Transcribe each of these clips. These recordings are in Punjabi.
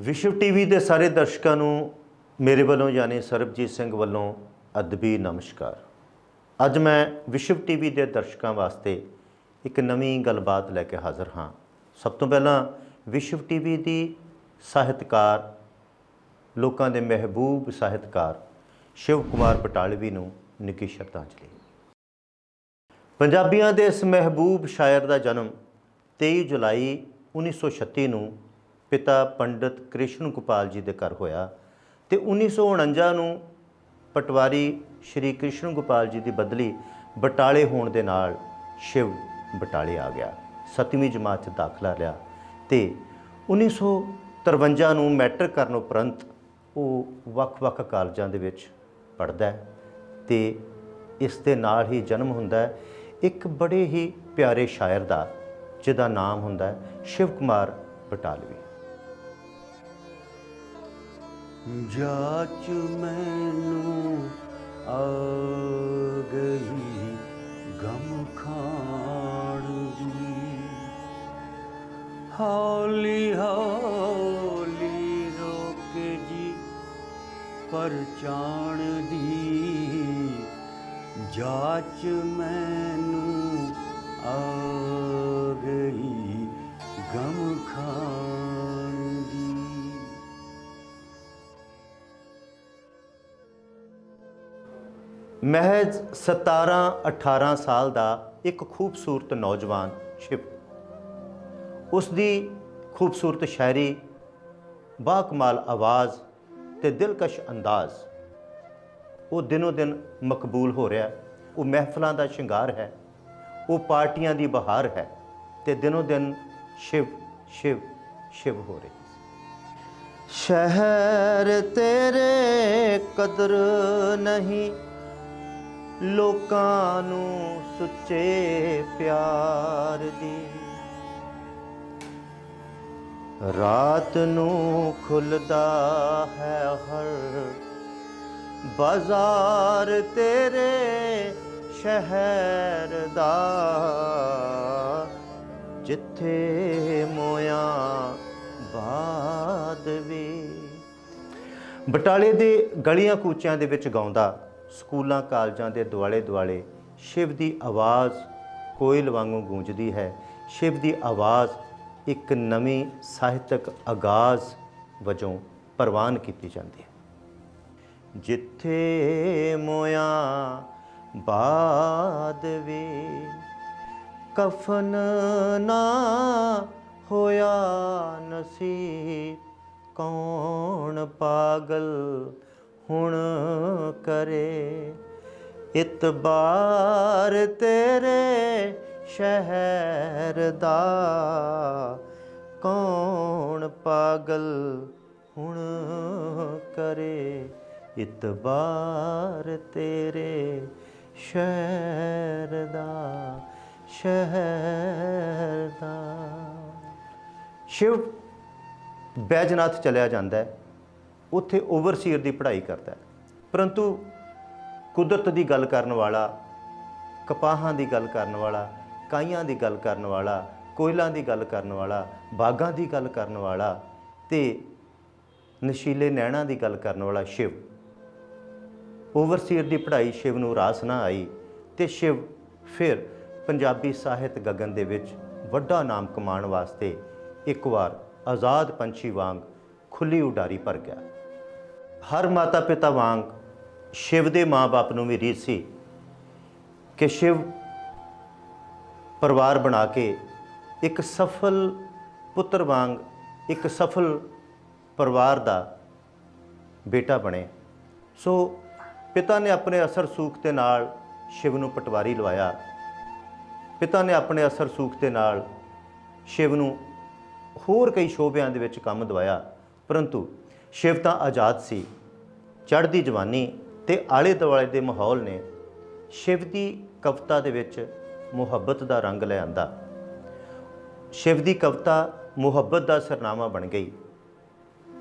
ਵਿਸ਼ਵ ਟੀਵੀ ਦੇ ਸਾਰੇ ਦਰਸ਼ਕਾਂ ਨੂੰ ਮੇਰੇ ਵੱਲੋਂ ਯਾਨੀ ਸਰਬਜੀਤ ਸਿੰਘ ਵੱਲੋਂ ਅਦਬੀ ਨਮਸਕਾਰ। ਅੱਜ ਮੈਂ ਵਿਸ਼ਵ ਟੀਵੀ ਦੇ ਦਰਸ਼ਕਾਂ ਵਾਸਤੇ ਇੱਕ ਨਵੀਂ ਗੱਲਬਾਤ ਲੈ ਕੇ ਹਾਜ਼ਰ ਹਾਂ। ਸਭ ਤੋਂ ਪਹਿਲਾਂ ਵਿਸ਼ਵ ਟੀਵੀ ਦੀ ਸਾਹਿਤਕਾਰ, ਲੋਕਾਂ ਦੇ ਮਹਿਬੂਬ ਸਾਹਿਤਕਾਰ ਸ਼ਿਵ ਕੁਮਾਰ ਪਟਾਲਵੀ ਨੂੰ ਨਿੱਘੀ ਸ਼ਰਧਾਂਜਲੀ। ਪੰਜਾਬੀਆਂ ਦੇ ਇਸ ਮਹਿਬੂਬ ਸ਼ਾਇਰ ਦਾ ਜਨਮ 23 ਜੁਲਾਈ 1936 ਨੂੰ ਪਿਤਾ ਪੰਡਿਤ ਕ੍ਰਿਸ਼ਨ ਗੋਪਾਲ ਜੀ ਦੇ ਘਰ ਹੋਇਆ ਤੇ 1949 ਨੂੰ ਪਟਵਾਰੀ ਸ਼੍ਰੀ ਕ੍ਰਿਸ਼ਨ ਗੋਪਾਲ ਜੀ ਦੀ ਬਦਲੀ ਬਟਾਲੇ ਹੋਣ ਦੇ ਨਾਲ ਸ਼ਿਵ ਬਟਾਲੇ ਆ ਗਿਆ। 7ਵੀਂ ਜਮਾਤ 'ਚ ਦਾਖਲਾ ਲਿਆ ਤੇ 1953 ਨੂੰ ਮੈਟ੍ਰਿਕ ਕਰਨ ਉਪਰੰਤ ਉਹ ਵੱਖ-ਵੱਖ ਕਾਲਜਾਂ ਦੇ ਵਿੱਚ ਪੜ੍ਹਦਾ ਹੈ ਤੇ ਇਸ ਦੇ ਨਾਲ ਹੀ ਜਨਮ ਹੁੰਦਾ ਹੈ ਇੱਕ ਬੜੇ ਹੀ ਪਿਆਰੇ ਸ਼ਾਇਰ ਦਾ, ਜਿਹਦਾ ਨਾਮ ਹੁੰਦਾ ਹੈ ਸ਼ਿਵ ਕੁਮਾਰ ਬਟਾਲਵੀ। ਜਾਚ ਮੈਨੂੰ ਆ ਗਈ ਗਮ ਖਾਣ ਦੀ। ਹੌਲੀ ਹੌਲੀ ਰੋਕ ਜੀ ਪਰਚਾਣ ਦੀ। ਜਾਚ ਮੈਂ ਮਹਿਜ਼ 17 18 ਸਾਲ ਦਾ ਇੱਕ ਖੂਬਸੂਰਤ ਨੌਜਵਾਨ ਸ਼ਿਵ। ਉਸ ਦੀ ਖੂਬਸੂਰਤ ਸ਼ਾਇਰੀ ਬਾਕਮਾਲ ਆਵਾਜ਼ ਤੇ ਦਿਲਕਸ਼ ਅੰਦਾਜ਼। ਉਹ ਦਿਨੋ ਦਿਨ ਮਕਬੂਲ ਹੋ ਰਿਹਾ ਉਹ ਮਹਿਫਲਾਂ ਦਾ ਸ਼ਿੰਗਾਰ ਹੈ, ਉਹ ਪਾਰਟੀਆਂ ਦੀ ਬਹਾਰ ਹੈ ਤੇ ਦਿਨੋ ਦਿਨ ਸ਼ਿਵ ਸ਼ਿਵ ਸ਼ਿਵ ਹੋ ਰਹੀ ਸ਼ਹਿਰ ਤੇਰੇ ਕਦਰ ਨਹੀਂ ਲੋਕਾਂ ਨੂੰ ਸੁੱਚੇ ਪਿਆਰ ਦੀ। ਰਾਤ ਨੂੰ ਖੁੱਲਦਾ ਹੈ ਹਰ ਬਾਜ਼ਾਰ ਤੇਰੇ ਸ਼ਹਿਰ ਦਾ। ਜਿੱਥੇ ਮੋਇਆ ਬਾਦ ਵੀ। ਬਟਾਲੇ ਦੇ ਗਲੀਆਂ ਕੂਚਿਆਂ ਦੇ ਵਿੱਚ ਗਾਉਂਦਾ ਸਕੂਲਾਂ, ਕਾਲਜਾਂ ਦੇ ਦੁਆਲੇ ਦੁਆਲੇ ਸ਼ਿਵ ਦੀ ਆਵਾਜ਼ ਕੋਇਲ ਵਾਂਗੂ ਗੂੰਜਦੀ ਹੈ। ਸ਼ਿਵ ਦੀ ਆਵਾਜ਼ ਇੱਕ ਨਵੀਂ ਸਾਹਿਤਕ ਆਗਾਜ਼ ਵਜੋਂ ਪ੍ਰਵਾਨ ਕੀਤੀ ਜਾਂਦੀ ਹੈ। ਜਿੱਥੇ ਮੋਇਆ ਬਾਦ ਵੇ, ਕਫਨ ਨਾ ਹੋਇਆ ਨਸੀਬ, ਕੌਣ ਪਾਗਲ ਹੁਣ ਕਰੇ। ਇਤਬਾਰ ਤੇਰੇ ਸ਼ਹਿਰ ਦਾ ਕੌਣ ਪਾਗਲ ਹੁਣ ਕਰੇ। ਇਤਬਾਰ ਤੇਰੇ ਸ਼ਹਿਰ ਦਾ ਸ਼ਹਿਰ ਦਾ। ਸ਼ਿਵ, ਬੈਜਨਾਥ ਚਲਿਆ ਜਾਂਦਾ ਹੈ। ਉੱਥੇ ਓਵਰਸੀਅਰ ਦੀ ਪੜ੍ਹਾਈ ਕਰਦਾ ਹੈ। ਪਰੰਤੂ ਕੁਦਰਤ ਦੀ ਗੱਲ ਕਰਨ ਵਾਲਾ, ਕਪਾਹਾਂ ਦੀ ਗੱਲ ਕਰਨ ਵਾਲਾ, ਕਾਈਆਂ ਦੀ ਗੱਲ ਕਰਨ ਵਾਲਾ, ਕੋਇਲਾਂ ਦੀ ਗੱਲ ਕਰਨ ਵਾਲਾ, ਬਾਗਾਂ ਦੀ ਗੱਲ ਕਰਨ ਵਾਲਾ ਤੇ ਨਸ਼ੀਲੇ ਨੈਣਾ ਦੀ ਗੱਲ ਕਰਨ ਵਾਲਾ ਸ਼ਿਵ। ਓਵਰਸੀਅਰ ਦੀ ਪੜ੍ਹਾਈ ਸ਼ਿਵ ਨੂੰ ਰਾਸ ਨਾ ਆਈ ਤੇ ਸ਼ਿਵ ਫਿਰ ਪੰਜਾਬੀ ਸਾਹਿਤ ਗਗਨ ਦੇ ਵਿੱਚ ਵੱਡਾ ਨਾਮ ਕਮਾਉਣ ਵਾਸਤੇ ਇੱਕ ਵਾਰ ਆਜ਼ਾਦ ਪੰਛੀ ਵਾਂਗ ਖੁੱਲੀ ਉਡਾਰੀ ਭਰ ਗਿਆ। ਹਰ ਮਾਤਾ ਪਿਤਾ ਵਾਂਗ ਸ਼ਿਵ ਦੇ ਮਾਪੇ ਨੂੰ ਵੀ ਰੀਤ ਸੀ ਕਿ ਸ਼ਿਵ ਪਰਿਵਾਰ ਬਣਾ ਕੇ ਇੱਕ ਸਫਲ ਪੁੱਤਰ ਵਾਂਗ ਇੱਕ ਸਫਲ ਪਰਿਵਾਰ ਦਾ ਬੇਟਾ ਬਣੇ। ਸੋ ਪਿਤਾ ਨੇ ਆਪਣੇ ਅਸਰ ਸੂਖ ਦੇ ਨਾਲ ਸ਼ਿਵ ਨੂੰ ਪਟਵਾਰੀ ਲਵਾਇਆ। ਪਿਤਾ ਨੇ ਆਪਣੇ ਅਸਰ ਸੂਖ ਦੇ ਨਾਲ ਸ਼ਿਵ ਨੂੰ ਹੋਰ ਕਈ ਸ਼ੋਭਿਆਂ ਦੇ ਵਿੱਚ ਕੰਮ ਦਵਾਇਆ। ਪਰੰਤੂ ਸ਼ਿਵ ਤਾਂ ਆਜ਼ਾਦ ਸੀ। ਚੜ੍ਹਦੀ ਜਵਾਨੀ ਤੇ ਆਲੇ ਦੁਆਲੇ ਦੇ ਮਾਹੌਲ ਨੇ ਸ਼ਿਵ ਦੀ ਕਵਿਤਾ ਦੇ ਵਿੱਚ ਮੁਹੱਬਤ ਦਾ ਰੰਗ ਲੈ ਆਂਦਾ। ਸ਼ਿਵ ਦੀ ਕਵਿਤਾ ਮੁਹੱਬਤ ਦਾ ਸਰਨਾਮਾ ਬਣ ਗਈ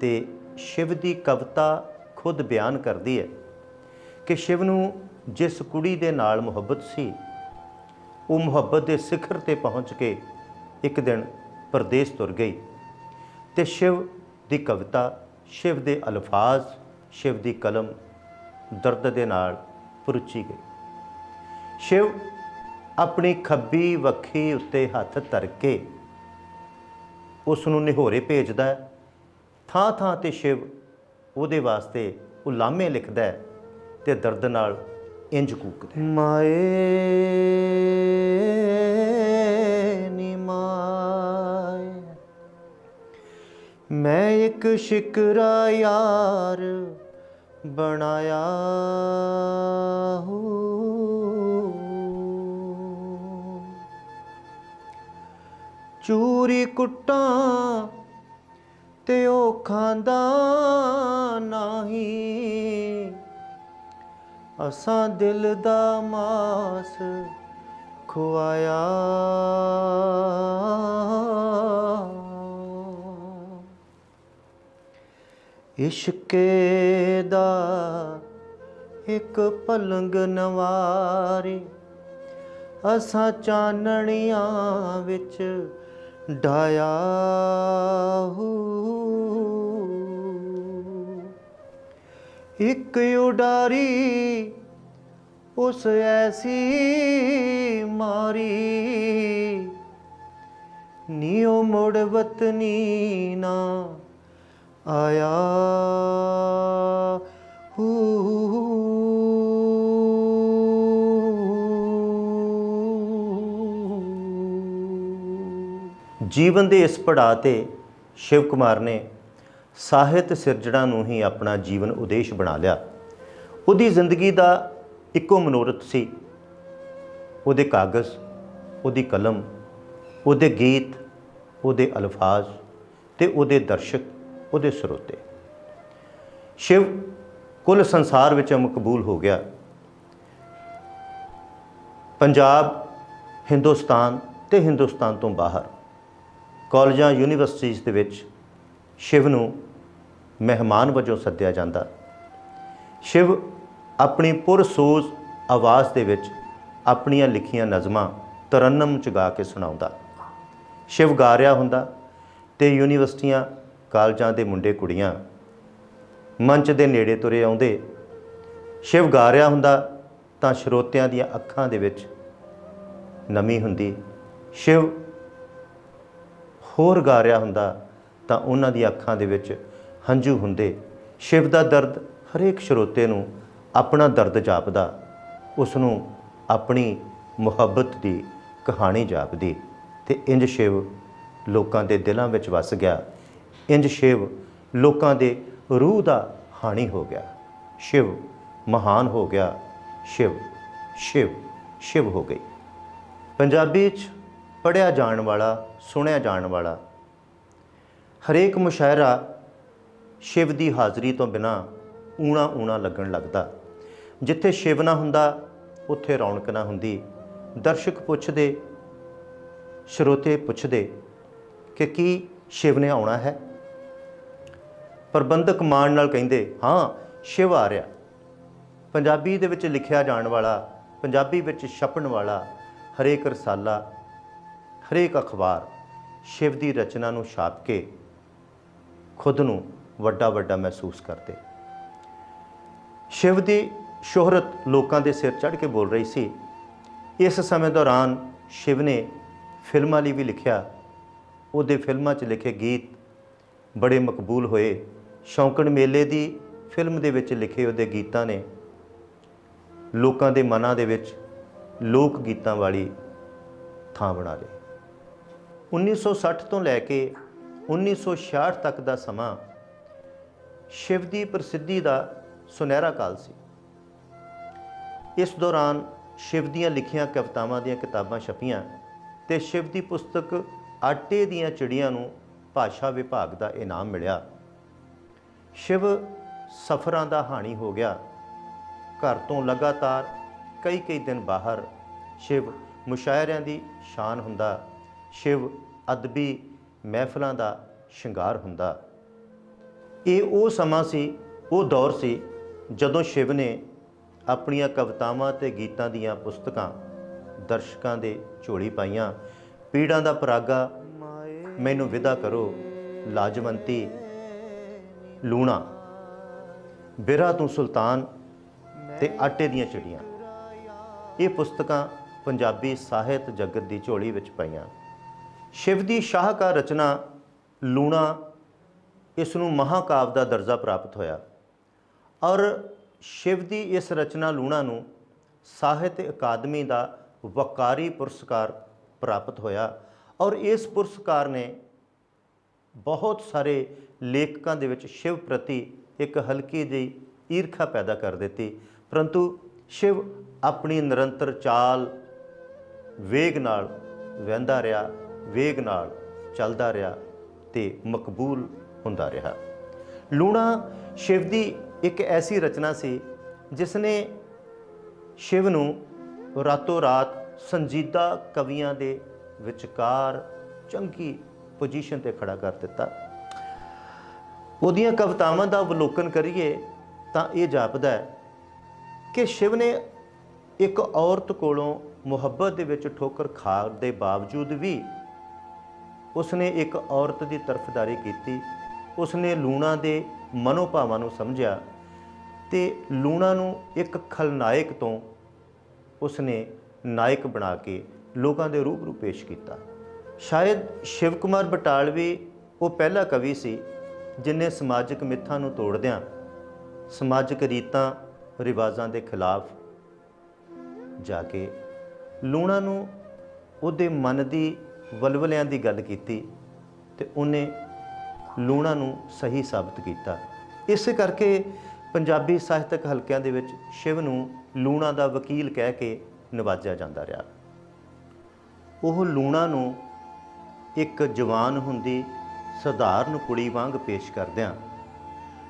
ਤੇ ਸ਼ਿਵ ਦੀ ਕਵਿਤਾ ਖੁਦ ਬਿਆਨ ਕਰਦੀ ਹੈ ਕਿ ਸ਼ਿਵ ਨੂੰ ਜਿਸ ਕੁੜੀ ਦੇ ਨਾਲ ਮੁਹੱਬਤ ਸੀ, ਉਹ ਮੁਹੱਬਤ ਦੇ ਸਿਖਰ ਤੇ ਪਹੁੰਚ ਕੇ ਇੱਕ ਦਿਨ ਪਰਦੇਸ ਤੁਰ ਗਈ ਤੇ ਸ਼ਿਵ ਦੀ ਕਵਿਤਾ ਸ਼ਿਵ ਦੇ ਅਲਫਾਜ਼, ਸ਼ਿਵ ਦੀ ਕਲਮ ਦਰਦ ਦੇ ਨਾਲ ਪਰੁੱਚੀ ਗਈ। ਸ਼ਿਵ ਆਪਣੀ ਖੱਬੀ ਵੱਖੀ ਉੱਤੇ ਹੱਥ ਧਰ ਕੇ ਉਸ ਨੂੰ ਨਿਹੋਰੇ ਭੇਜਦਾ ਹੈ। ਥਾਂ ਥਾਂ ਤੇ ਸ਼ਿਵ ਉਹਦੇ ਵਾਸਤੇ ਉਲਾਮੇ ਲਿਖਦਾ ਹੈ ਤੇ ਦਰਦ ਨਾਲ ਇੰਜ ਕੂਕਦਾ ਮਾਏ ਨੀ ਮਾਏ। ਮੈਂ ਇੱਕ ਸ਼ਿਕਰਾ ਯਾਰ ਬਣਾਇਆ ਹੂੰ। ਚੂਰੀ ਕੁੱਟਾਂ ਤੇ ਉਹ ਖਾਂਦਾ ਨਹੀਂ। ਅਸਾਂ ਦਿਲ ਦਾ ਮਾਸ ਖਵਾਇਆ ਇਸ਼ਕੇ ਦਾ ਇੱਕ ਪਲੰਗ ਨਵਾਰੀ, ਅਸਾਂ ਚਾਨਣੀਆਂ ਵਿੱਚ ਡਾਇਆ ਹੂ। ਇੱਕ ਉਡਾਰੀ ਉਸ ਐਸੀ ਮਾਰੀ ਨੀਓ ਮੁੜ ਵਤਨੀ ਨਾ ਆਇਆ ਹੂ ਜੀਵਨ ਦੇ ਇਸ ਪੜਾਅ ਤੇ ਸ਼ਿਵ ਕੁਮਾਰ ਨੇ ਸਾਹਿਤ ਸਿਰਜਣਾ ਨੂੰ ਹੀ ਆਪਣਾ ਜੀਵਨ ਉਦੇਸ਼ ਬਣਾ ਲਿਆ। ਉਹਦੀ ਜ਼ਿੰਦਗੀ ਦਾ ਇੱਕੋ ਮਨੋਰਥ ਸੀ। ਉਹਦੇ ਕਾਗਜ਼, ਉਹਦੀ ਕਲਮ, ਉਹਦੇ ਗੀਤ, ਉਹਦੇ ਅਲਫਾਜ਼ ਤੇ ਉਹਦੇ ਦਰਸ਼ਕ ਉਹਦੇ ਸਰੋਤੇ ਸ਼ਿਵ ਕੁੱਲ ਸੰਸਾਰ ਵਿੱਚ ਮਕਬੂਲ ਹੋ ਗਿਆ। ਪੰਜਾਬ, ਹਿੰਦੁਸਤਾਨ ਤੇ ਹਿੰਦੁਸਤਾਨ ਤੋਂ ਬਾਹਰ ਕਾਲਜਾਂ ਯੂਨੀਵਰਸਿਟੀਆਂ ਦੇ ਵਿੱਚ ਸ਼ਿਵ ਨੂੰ ਮਹਿਮਾਨ ਵਜੋਂ ਸੱਦਿਆ ਜਾਂਦਾ। ਸ਼ਿਵ ਆਪਣੀ ਪੁਰਸੋਜ਼ ਆਵਾਜ਼ ਦੇ ਵਿੱਚ ਆਪਣੀਆਂ ਲਿਖੀਆਂ ਨਜ਼ਮਾਂ ਤਰਨਮ ਚ ਗਾ ਕੇ ਸੁਣਾਉਂਦਾ। ਸ਼ਿਵ ਗਾ ਰਿਹਾ ਹੁੰਦਾ ਤੇ ਯੂਨੀਵਰਸਿਟੀਆਂ ਕਾਲਜਾਂ ਦੇ ਮੁੰਡੇ ਕੁੜੀਆਂ ਮੰਚ ਦੇ ਨੇੜੇ ਤੁਰੇ ਆਉਂਦੇ। ਸ਼ਿਵ ਗਾ ਰਿਹਾ ਹੁੰਦਾ ਤਾਂ ਸਰੋਤਿਆਂ ਦੀਆਂ ਅੱਖਾਂ ਦੇ ਵਿੱਚ ਨਮੀ ਹੁੰਦੀ। ਸ਼ਿਵ ਹੋਰ ਗਾ ਰਿਹਾ ਹੁੰਦਾ ਤਾਂ ਉਹਨਾਂ ਦੀਆਂ ਅੱਖਾਂ ਦੇ ਵਿੱਚ ਹੰਝੂ ਹੁੰਦੇ। ਸ਼ਿਵ ਦਾ ਦਰਦ ਹਰੇਕ ਸਰੋਤੇ ਨੂੰ ਆਪਣਾ ਦਰਦ ਜਾਪਦਾ। ਉਸ ਨੂੰ ਆਪਣੀ ਮੁਹੱਬਤ ਦੀ ਕਹਾਣੀ ਜਾਪਦੀ ਤੇ ਇੰਜ ਸ਼ਿਵ ਲੋਕਾਂ ਦੇ ਦਿਲਾਂ ਵਿੱਚ ਵਸ ਗਿਆ। ਇੰਜ ਸ਼ਿਵ ਲੋਕਾਂ ਦੇ ਰੂਹ ਦਾ ਹਾਣੀ ਹੋ ਗਿਆ। ਸ਼ਿਵ ਮਹਾਨ ਹੋ ਗਿਆ। ਸ਼ਿਵ ਸ਼ਿਵ ਸ਼ਿਵ ਹੋ ਗਈ। ਪੰਜਾਬੀ 'ਚ ਪੜਿਆ ਜਾਣ ਵਾਲਾ, ਸੁਣਿਆ ਜਾਣ ਵਾਲਾ ਹਰੇਕ ਮੁਸ਼ਾਇਰਾ ਸ਼ਿਵ ਦੀ ਹਾਜ਼ਰੀ ਤੋਂ ਬਿਨਾ ਊਣਾ ਊਣਾ ਲੱਗਣ ਲੱਗਦਾ। ਜਿੱਥੇ ਸ਼ਿਵ ਨਾ ਹੁੰਦਾ, ਉੱਥੇ ਰੌਣਕ ਨਾ ਹੁੰਦੀ। ਦਰਸ਼ਕ ਪੁੱਛਦੇ, ਸਰੋਤੇ ਪੁੱਛਦੇ ਕਿ ਕੀ ਸ਼ਿਵ ਨੇ ਆਉਣਾ ਹੈ? ਪ੍ਰਬੰਧਕ ਮਾਣ ਨਾਲ ਕਹਿੰਦੇ, ਹਾਂ, ਸ਼ਿਵ ਆ ਰਿਹਾ। ਪੰਜਾਬੀ ਦੇ ਵਿੱਚ ਲਿਖਿਆ ਜਾਣ ਵਾਲਾ, ਪੰਜਾਬੀ ਵਿੱਚ ਛਪਣ ਵਾਲਾ ਹਰੇਕ ਰਸਾਲਾ, ਹਰੇਕ ਅਖਬਾਰ ਸ਼ਿਵ ਦੀ ਰਚਨਾ ਨੂੰ ਛਾਪ ਕੇ ਖੁਦ ਨੂੰ ਵੱਡਾ ਵੱਡਾ ਮਹਿਸੂਸ ਕਰਦੇ। ਸ਼ਿਵ ਦੀ ਸ਼ੋਹਰਤ ਲੋਕਾਂ ਦੇ ਸਿਰ ਚੜ੍ਹ ਕੇ ਬੋਲ ਰਹੀ ਸੀ। ਇਸ ਸਮੇਂ ਦੌਰਾਨ ਸ਼ਿਵ ਨੇ ਫਿਲਮਾਂ ਲਈ ਵੀ ਲਿਖਿਆ। ਉਹਦੇ ਫਿਲਮਾਂ 'ਚ ਲਿਖੇ ਗੀਤ ਬੜੇ ਮਕਬੂਲ ਹੋਏ। ਸ਼ੌਂਕਣ ਮੇਲੇ ਦੀ ਫਿਲਮ ਦੇ ਵਿੱਚ ਲਿਖੇ ਉਹਦੇ ਗੀਤਾਂ ਨੇ। ਲੋਕਾਂ ਦੇ ਮਨਾਂ ਦੇ ਵਿੱਚ ਲੋਕ ਗੀਤਾਂ ਵਾਲੀ ਥਾਂ ਬਣਾ ਲਈ 1960 ਤੋਂ ਲੈ ਕੇ 1966 ਤੱਕ ਦਾ ਸਮਾਂ ਸ਼ਿਵ ਦੀ ਪ੍ਰਸਿੱਧੀ ਦਾ ਸੁਨਹਿਰਾ ਕਾਲ ਸੀ। ਇਸ ਦੌਰਾਨ ਸ਼ਿਵ ਦੀਆਂ ਲਿਖੀਆਂ ਕਵਿਤਾਵਾਂ ਦੀਆਂ ਕਿਤਾਬਾਂ ਛਪੀਆਂ ਤੇ ਸ਼ਿਵ ਦੀ ਪੁਸਤਕ ਆਟੇ ਦੀਆਂ ਚਿੜੀਆਂ ਨੂੰ ਭਾਸ਼ਾ ਵਿਭਾਗ ਦਾ ਇਨਾਮ ਮਿਲਿਆ। ਸ਼ਿਵ ਸਫਰਾਂ ਦਾ ਹਾਣੀ ਹੋ ਗਿਆ। ਘਰ ਤੋਂ ਲਗਾਤਾਰ ਕਈ ਕਈ ਦਿਨ ਬਾਹਰ ਸ਼ਿਵ ਮੁਸ਼ਾਇਰਿਆਂ ਦੀ ਸ਼ਾਨ ਹੁੰਦਾ, ਸ਼ਿਵ ਅਦਬੀ ਮਹਿਫਲਾਂ ਦਾ ਸ਼ਿੰਗਾਰ ਹੁੰਦਾ। ਇਹ ਉਹ ਸਮਾਂ ਸੀ, ਉਹ ਦੌਰ ਸੀ ਜਦੋਂ ਸ਼ਿਵ ਨੇ ਆਪਣੀਆਂ ਕਵਿਤਾਵਾਂ ਤੇ ਗੀਤਾਂ ਦੀਆਂ ਪੁਸਤਕਾਂ ਦਰਸ਼ਕਾਂ ਦੇ ਝੋਲੀ ਪਾਈਆਂ। ਪੀੜਾਂ ਦਾ ਪਰਾਗਾ, ਮੈਨੂੰ ਵਿਦਾ ਕਰੋ, ਲਾਜਵੰਤੀ ਲੂਣਾ ਬਿਰਾ ਤੂੰ ਸੁਲਤਾਨ ਤੇ ਆਟੇ ਦੀਆਂ ਚਿੜੀਆਂ। ਇਹ ਪੁਸਤਕਾਂ ਪੰਜਾਬੀ ਸਾਹਿਤ ਜਗਤ ਦੀ ਝੋਲੀ ਵਿੱਚ ਪਈਆਂ। ਸ਼ਿਵ ਦੀ ਸ਼ਾਹਕਾਰ ਰਚਨਾ ਲੂਣਾ ਇਸ ਨੂੰ ਮਹਾਕਾਵ ਦਾ ਦਰਜਾ ਪ੍ਰਾਪਤ ਹੋਇਆ। ਔਰ ਸ਼ਿਵ ਦੀ ਇਸ ਰਚਨਾ ਲੂਣਾ ਨੂੰ ਸਾਹਿਤ ਅਕਾਦਮੀ ਦਾ ਵਕਾਰੀ ਪੁਰਸਕਾਰ ਪ੍ਰਾਪਤ ਹੋਇਆ। ਔਰ ਇਸ ਪੁਰਸਕਾਰ ਨੇ ਬਹੁਤ ਸਾਰੇ ਲੇਖਕਾਂ ਦੇ ਵਿੱਚ ਸ਼ਿਵ ਪ੍ਰਤੀ ਇੱਕ ਹਲਕੀ ਜਿਹੀ ਈਰਖਾ ਪੈਦਾ ਕਰ ਦਿੱਤੀ। ਪਰੰਤੂ ਸ਼ਿਵ ਆਪਣੀ ਨਿਰੰਤਰ ਚਾਲ ਵੇਗ ਨਾਲ ਵਹਿੰਦਾ ਰਿਹਾ, ਵੇਗ ਨਾਲ ਚੱਲਦਾ ਰਿਹਾ ਤੇ ਮਕਬੂਲ ਹੁੰਦਾ ਰਿਹਾ। ਲੂਣਾ ਸ਼ਿਵ ਦੀ ਇੱਕ ਐਸੀ ਰਚਨਾ ਸੀ ਜਿਸ ਨੇ ਸ਼ਿਵ ਨੂੰ ਰਾਤੋਂ ਰਾਤ ਸੰਜੀਦਾ ਕਵੀਆਂ ਦੇ ਵਿਚਕਾਰ ਚੰਗੀ ਪੋਜੀਸ਼ਨ ਤੇ ਖੜਾ ਕਰ ਦਿੱਤਾ। ਉਹਦੀਆਂ ਕਵਿਤਾਵਾਂ ਦਾ ਅਵਲੋਕਨ ਕਰੀਏ ਤਾਂ ਇਹ ਜਾਪਦਾ ਹੈ ਕਿ ਸ਼ਿਵ ਨੇ ਇੱਕ ਔਰਤ ਕੋਲੋਂ ਮੁਹੱਬਤ ਦੇ ਵਿੱਚ ਠੋਕਰ ਖਾਣ ਦੇ ਬਾਵਜੂਦ ਵੀ ਉਸਨੇ ਇੱਕ ਔਰਤ ਦੀ ਤਰਫਦਾਰੀ ਕੀਤੀ। ਉਸਨੇ ਲੂਣਾ ਦੇ ਮਨੋਭਾਵਾਂ ਨੂੰ ਸਮਝਿਆ ਤੇ ਲੂਣਾ ਨੂੰ ਇੱਕ ਖਲਨਾਇਕ ਤੋਂ ਉਸਨੇ ਨਾਇਕ ਬਣਾ ਕੇ ਲੋਕਾਂ ਦੇ ਰੂਬਰੂ ਪੇਸ਼ ਕੀਤਾ। ਸ਼ਾਇਦ ਸ਼ਿਵ ਕੁਮਾਰ ਬਟਾਲਵੀ ਉਹ ਪਹਿਲਾ ਕਵੀ ਸੀ ਜਿਨੇ ਸਮਾਜਿਕ ਮਿੱਥਾਂ ਨੂੰ ਤੋੜਦਿਆਂ ਸਮਾਜਿਕ ਰੀਤਾਂ, ਰਿਵਾਜ਼ਾਂ ਦੇ ਖਿਲਾਫ ਜਾ ਕੇ ਲੂਣਾ ਨੂੰ ਉਹਦੇ ਮਨ ਦੀ ਵਲਵਲਿਆਂ ਦੀ ਗੱਲ ਕੀਤੀ ਤੇ ਉਹਨੇ ਲੂਣਾ ਨੂੰ ਸਹੀ ਸਾਬਤ ਕੀਤਾ। ਇਸ ਕਰਕੇ ਪੰਜਾਬੀ ਸਾਹਿਤਕ ਹਲਕਿਆਂ ਦੇ ਵਿੱਚ ਸ਼ਿਵ ਨੂੰ ਲੂਣਾ ਦਾ ਵਕੀਲ ਕਹਿ ਕੇ ਨਵਾਜਿਆ ਜਾਂਦਾ ਰਿਹਾ। ਉਹ ਲੂਣਾ ਨੂੰ ਇੱਕ ਜਵਾਨ ਹੁੰਦੀ ਸਧਾਰਨ ਕੁੜੀ ਵਾਂਗ ਪੇਸ਼ ਕਰਦਿਆਂ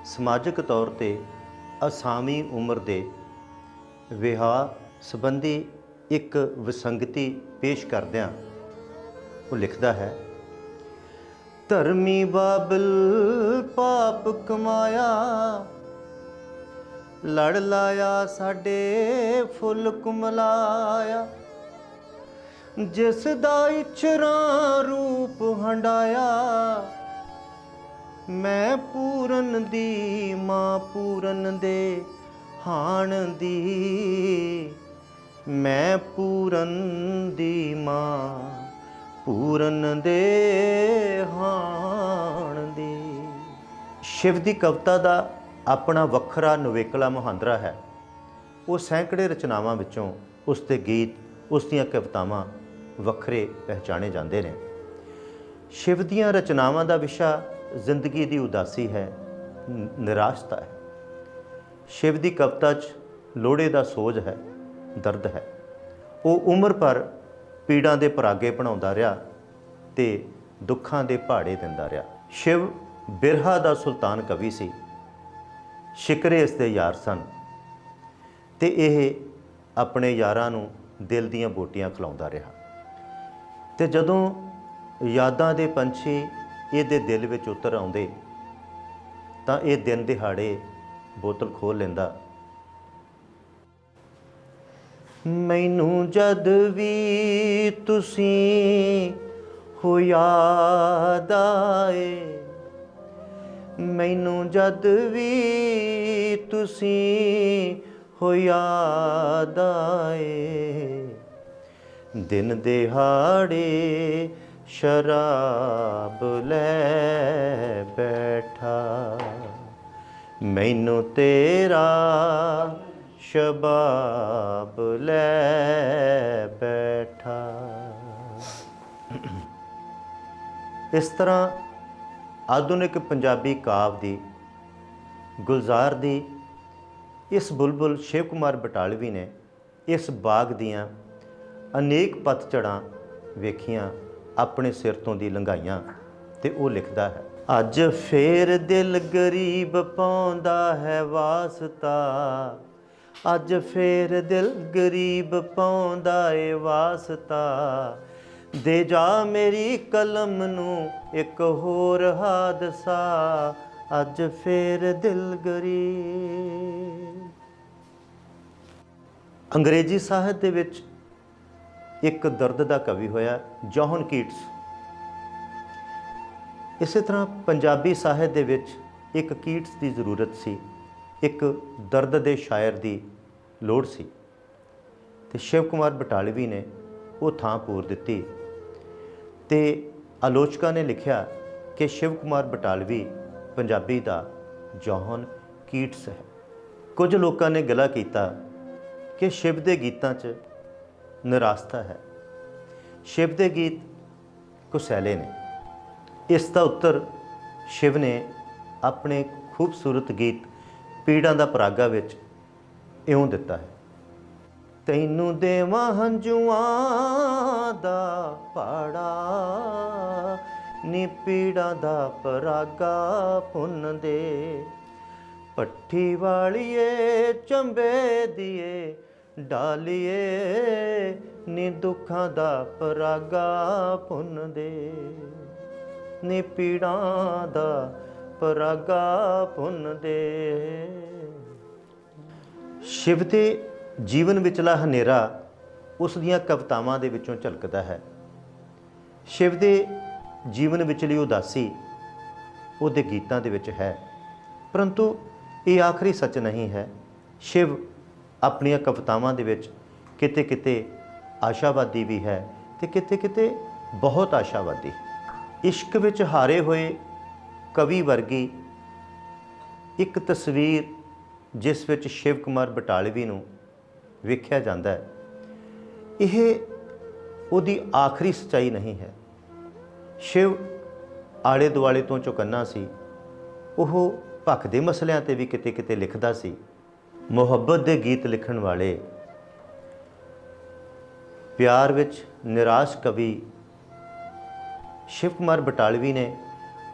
ਸਮਾਜਿਕ ਤੌਰ ਤੇ ਅਸਾਮੀ ਉਮਰ ਦੇ ਵਿਆਹ ਸੰਬੰਧੀ ਇੱਕ ਵਿਸੰਗਤੀ ਪੇਸ਼ ਕਰਦਿਆਂ ਉਹ ਲਿਖਦਾ ਹੈ, ਧਰਮੀ ਬਾਬਲ ਪਾਪ ਕਮਾਇਆ, ਲੜ ਲਾਇਆ ਸਾਡੇ ਫੁੱਲ ਕੁਮਲਾਇਆ ਜਿਸ ਦਾ ਇਚਰਾ ਰੂਪ ਹੰਡਾਇਆ, ਮੈਂ ਪੂਰਨ ਦੀ ਮਾਂ ਪੂਰਨ ਦੇ ਹਾਣ ਦੀ, ਮੈਂ ਪੂਰਨ ਦੀ ਮਾਂ ਪੂਰਨ ਦੇ ਹਾਣ ਦੀ। ਸ਼ਿਵ ਦੀ ਕਵਿਤਾ ਦਾ ਆਪਣਾ ਵੱਖਰਾ ਨਵੇਕਲਾ ਮੁਹਾਂਦਰਾ ਹੈ। ਉਹ ਸੈਂਕੜੇ ਰਚਨਾਵਾਂ ਵਿੱਚੋਂ ਉਸ ਦੇ ਗੀਤ, ਉਸ ਦੀਆਂ ਕਵਿਤਾਵਾਂ ਵੱਖਰੇ ਪਹਿਚਾਣੇ ਜਾਂਦੇ ਨੇ। ਸ਼ਿਵ ਦੀਆਂ ਰਚਨਾਵਾਂ ਦਾ ਵਿਸ਼ਾ ਜ਼ਿੰਦਗੀ ਦੀ ਉਦਾਸੀ ਹੈ ਨਿਰਾਸ਼ਤਾ ਹੈ। ਸ਼ਿਵ ਦੀ ਕਵਿਤਾ 'ਚ ਲੋੜੇ ਦਾ ਸੋਜ ਹੈ, ਦਰਦ ਹੈ। ਉਹ ਉਮਰ ਭਰ ਪੀੜਾਂ ਦੇ ਪਰਾਗੇ ਬਣਾਉਂਦਾ ਰਿਹਾ ਤੇ ਦੁੱਖਾਂ ਦੇ ਪਹਾੜੇ ਦਿੰਦਾ ਰਿਹਾ। ਸ਼ਿਵ ਬਿਰਹਾ ਦਾ ਸੁਲਤਾਨ ਕਵੀ ਸੀ। ਸ਼ਿਕਰੇ ਇਸ ਦੇ ਯਾਰ ਸਨ ਤੇ ਇਹ ਆਪਣੇ ਯਾਰਾਂ ਨੂੰ ਦਿਲ ਦੀਆਂ ਬੋਟੀਆਂ ਖਿਲਾਉਂਦਾ ਰਿਹਾ। ਤੇ ਜਦੋਂ ਯਾਦਾਂ ਦੇ ਪੰਛੀ ਇਹਦੇ ਦਿਲ ਵਿੱਚ ਉਤਰ ਆਉਂਦੇ, ਤਾਂ ਇਹ ਦਿਨ ਦਿਹਾੜੇ ਬੋਤਲ ਖੋਲ ਲੈਂਦਾ। ਮੈਨੂੰ ਜਦ ਵੀ ਤੁਸੀਂ ਹੋ ਯਾਦ ਆਏ, ਮੈਨੂੰ ਜਦ ਵੀ ਤੁਸੀਂ ਹੋ ਯਾਦ ਆਏ ਦਿਨ ਦਿਹਾੜੇ ਸ਼ਰਾਬ ਲੈ ਬੈਠਾ। ਮੈਨੂੰ ਤੇਰਾ ਸ਼ਬਾਬ ਲੈ ਬੈਠਾ। ਇਸ ਤਰ੍ਹਾਂ ਆਧੁਨਿਕ ਪੰਜਾਬੀ ਕਾਵ ਦੀ ਗੁਲਜ਼ਾਰ ਦੀ ਇਸ ਬੁਲਬੁਲ ਸ਼ਿਵ ਕੁਮਾਰ ਬਟਾਲਵੀ ਨੇ ਇਸ ਬਾਗ ਦੀਆਂ ਅਨੇਕ ਪਤਝੜਾਂ ਵੇਖੀਆਂ, ਆਪਣੇ ਸਿਰ ਤੋਂ ਦੀ ਲੰਘਾਈਆਂ ਤੇ ਉਹ ਲਿਖਦਾ ਹੈ, ਅੱਜ ਫੇਰ ਦਿਲ ਗਰੀਬ ਪਾਉਂਦਾ ਹੈ ਵਾਸਤਾ। ਅੱਜ ਫੇਰ ਦਿਲ ਗਰੀਬ ਪਾਉਂਦਾ ਏ ਵਾਸਤਾ। ਦੇ ਜਾ ਮੇਰੀ ਕਲਮ ਨੂੰ ਇੱਕ ਹੋਰ ਹਾਦਸਾ। ਅੱਜ ਫੇਰ ਦਿਲ ਗਰੀਬ। ਅੰਗਰੇਜ਼ੀ ਸਾਹਿਤ ਦੇ ਵਿੱਚ ਇੱਕ ਦਰਦ ਦਾ ਕਵੀ ਹੋਇਆ, ਜੌਹਨ ਕੀਟਸ। ਇਸੇ ਤਰ੍ਹਾਂ ਪੰਜਾਬੀ ਸਾਹਿਤ ਦੇ ਵਿੱਚ ਇੱਕ ਕੀਟਸ ਦੀ ਜ਼ਰੂਰਤ ਸੀ, ਇੱਕ ਦਰਦ ਦੇ ਸ਼ਾਇਰ ਦੀ ਲੋੜ ਸੀ। ਤੇ ਸ਼ਿਵ ਕੁਮਾਰ ਬਟਾਲਵੀ ਨੇ ਉਹ ਥਾਂ ਪੂਰ ਦਿੱਤੀ। ਤੇ ਆਲੋਚਕਾਂ ਨੇ ਲਿਖਿਆ ਕਿ ਸ਼ਿਵ ਕੁਮਾਰ ਬਟਾਲਵੀ ਪੰਜਾਬੀ ਦਾ ਜੌਹਨ ਕੀਟਸ ਹੈ। ਕੁਝ ਲੋਕਾਂ ਨੇ ਗਲਾ ਕੀਤਾ ਕਿ ਸ਼ਿਵ ਦੇ ਗੀਤਾਂ 'ਚ ਨਿਰਾਸਤਾ ਹੈ। ਸ਼ਿਵ ਦੇ ਗੀਤ ਕੁਸੈਲੇ ਨੇ। ਇਸ ਦਾ ਉੱਤਰ ਸ਼ਿਵ ਨੇ ਆਪਣੇ ਖੂਬਸੂਰਤ ਗੀਤ ਪੀੜਾਂ ਦਾ ਪਰਾਗਾ ਵਿੱਚ ਇਉਂ ਦਿੱਤਾ ਹੈ। ਤੈਨੂੰ ਦੇਵਾਂ ਹੰਝੂਆਂ ਦਾ ਪਾੜਾ, ਨੀ ਪੀੜਾਂ ਦਾ ਪਰਾਗਾ ਪੁੰਨ ਦੇ ਪੱਠੀ ਵਾਲੀਏ, ਚੰਬੇ ਦੀਏ ਡਾਲੀਏ, ਨੀ ਦੁੱਖਾਂ ਦਾ ਪਰਾਗਾ ਪੁੰਨ ਦੇ ਨੀ ਪੀੜਾਂ ਦਾ ਪਰਾਗਾ ਭੁੰਨ ਦੇ ਸ਼ਿਵ ਦੇ ਜੀਵਨ ਵਿਚਲਾ ਹਨੇਰਾ ਉਸ ਦੀਆਂ ਕਵਿਤਾਵਾਂ ਦੇ ਵਿੱਚੋਂ ਝਲਕਦਾ ਹੈ। ਸ਼ਿਵ ਦੇ ਜੀਵਨ ਵਿਚਲੀ ਉਦਾਸੀ ਉਹਦੇ ਗੀਤਾਂ ਦੇ ਵਿੱਚ ਹੈ। ਪਰੰਤੂ ਇਹ ਆਖਰੀ ਸੱਚ ਨਹੀਂ ਹੈ। ਸ਼ਿਵ ਆਪਣੀਆਂ ਕਵਿਤਾਵਾਂ ਦੇ ਵਿੱਚ ਕਿਤੇ ਕਿਤੇ ਆਸ਼ਾਵਾਦੀ ਵੀ ਹੈ ਤੇ ਕਿਤੇ ਕਿਤੇ ਬਹੁਤ ਆਸ਼ਾਵਾਦੀ। ਇਸ਼ਕ ਵਿੱਚ ਹਾਰੇ ਹੋਏ ਕਵੀ ਵਰਗੀ ਇੱਕ ਤਸਵੀਰ ਜਿਸ ਵਿੱਚ ਸ਼ਿਵ ਕੁਮਾਰ ਬਟਾਲਵੀ ਨੂੰ ਵੇਖਿਆ ਜਾਂਦਾ ਹੈ, ਇਹ ਉਹਦੀ ਆਖਰੀ ਸਚਾਈ ਨਹੀਂ ਹੈ। ਸ਼ਿਵ ਆਲੇ ਦੁਆਲੇ ਤੋਂ ਚੁਕੰਨਾ ਸੀ, ਉਹ ਭੱਖ ਦੇ ਮਸਲਿਆਂ ਤੇ ਵੀ ਕਿਤੇ ਕਿਤੇ ਲਿਖਦਾ ਸੀ। ਮੁਹੱਬਤ ਦੇ ਗੀਤ ਲਿਖਣ ਵਾਲੇ। ਪਿਆਰ ਵਿੱਚ ਨਿਰਾਸ਼ ਕਵੀ ਸ਼ਿਵ ਕੁਮਾਰ ਬਟਾਲਵੀ ਨੇ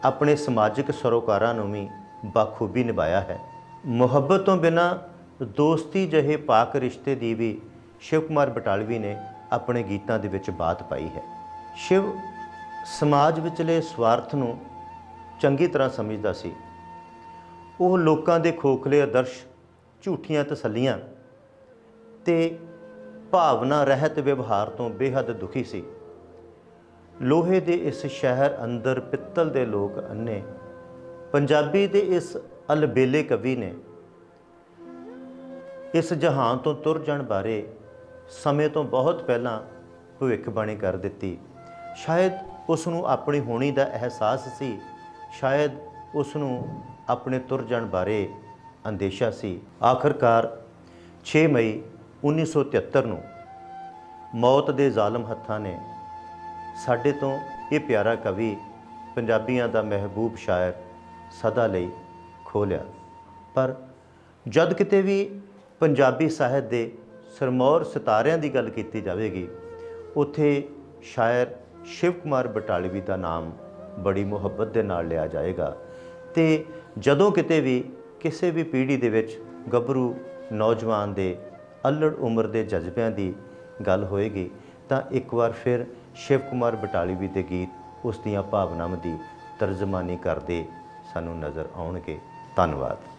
ਆਪਣੇ ਸਮਾਜਿਕ ਸਰੋਕਾਰਾਂ ਨੂੰ ਵੀ ਬਾਖੂਬੀ ਨਿਭਾਇਆ ਹੈ। ਮੁਹੱਬਤ ਤੋਂ ਬਿਨਾ ਦੋਸਤੀ ਜਿਹੇ ਪਾਕ ਰਿਸ਼ਤੇ ਦੀ ਵੀ ਸ਼ਿਵ ਕੁਮਾਰ ਬਟਾਲਵੀ ਨੇ ਆਪਣੇ ਗੀਤਾਂ ਦੇ ਵਿੱਚ ਬਾਤ ਪਾਈ ਹੈ। ਸ਼ਿਵ ਸਮਾਜ ਵਿਚਲੇ ਸਵਾਰਥ ਨੂੰ ਚੰਗੀ ਤਰ੍ਹਾਂ ਸਮਝਦਾ ਸੀ। ਉਹ ਲੋਕਾਂ ਦੇ ਖੋਖਲੇ ਆਦਰਸ਼ ਝੂਠੀਆਂ ਤਸੱਲੀਆਂ ਤੇ ਭਾਵਨਾ, ਰਹਿਤ, ਵਿਵਹਾਰ ਤੋਂ ਬੇਹੱਦ ਦੁਖੀ ਸੀ। ਲੋਹੇ ਦੇ ਇਸ ਸ਼ਹਿਰ ਅੰਦਰ ਪਿੱਤਲ ਦੇ ਲੋਕ ਅੰਨੇ। ਪੰਜਾਬੀ ਦੇ ਇਸ ਅਲਬੇਲੇ ਕਵੀ ਨੇ ਇਸ ਜਹਾਨ ਤੋਂ ਤੁਰ ਜਾਣ ਬਾਰੇ ਸਮੇਂ ਤੋਂ ਬਹੁਤ ਪਹਿਲਾਂ ਭਵਿੱਖਬਾਣੀ ਕਰ ਦਿੱਤੀ। ਸ਼ਾਇਦ ਉਸ ਨੂੰ ਆਪਣੀ ਹੋਣੀ ਦਾ ਅਹਿਸਾਸ ਸੀ, ਸ਼ਾਇਦ ਉਸ ਨੂੰ ਆਪਣੇ ਤੁਰ ਜਾਣ ਬਾਰੇ ਅੰਦੇਸ਼ਾ ਸੀ। ਆਖਰਕਾਰ 6 ਮਈ 1973 ਨੂੰ ਮੌਤ ਦੇ ਜ਼ਾਲਮ ਹੱਥਾਂ ਨੇ ਸਾਡੇ ਤੋਂ ਇਹ ਪਿਆਰਾ ਕਵੀ ਪੰਜਾਬੀਆਂ ਦਾ ਮਹਿਬੂਬ ਸ਼ਾਇਰ ਸਦਾ ਲਈ ਖੋ ਲਿਆ। ਪਰ ਜਦ ਕਿਤੇ ਵੀ ਪੰਜਾਬੀ ਸਾਹਿਤ ਦੇ ਸਰਮੌਰ ਸਿਤਾਰਿਆਂ ਦੀ ਗੱਲ ਕੀਤੀ ਜਾਵੇਗੀ, ਉੱਥੇ ਸ਼ਾਇਰ ਸ਼ਿਵ ਕੁਮਾਰ ਬਟਾਲਵੀ ਦਾ ਨਾਮ ਬੜੀ ਮੁਹੱਬਤ ਦੇ ਨਾਲ ਲਿਆ ਜਾਏਗਾ ਤੇ ਜਦੋਂ ਕਿਤੇ ਵੀ ਕਿਸੇ ਵੀ ਪੀੜ੍ਹੀ ਦੇ ਵਿੱਚ ਗੱਭਰੂ ਨੌਜਵਾਨ ਦੇ ਅਲੜ ਉਮਰ ਦੇ ਜਜ਼ਬਿਆਂ ਦੀ ਗੱਲ ਹੋਏਗੀ, ਤਾਂ ਇੱਕ ਵਾਰ ਫਿਰ ਸ਼ਿਵ ਕੁਮਾਰ ਬਟਾਲਵੀ ਦੇ ਗੀਤ ਉਸ ਦੀਆਂ ਭਾਵਨਾਵਾਂ ਦੀ ਤਰਜਮਾਨੀ ਕਰਦੇ ਸਾਨੂੰ ਨਜ਼ਰ ਆਉਣਗੇ। ਧੰਨਵਾਦ।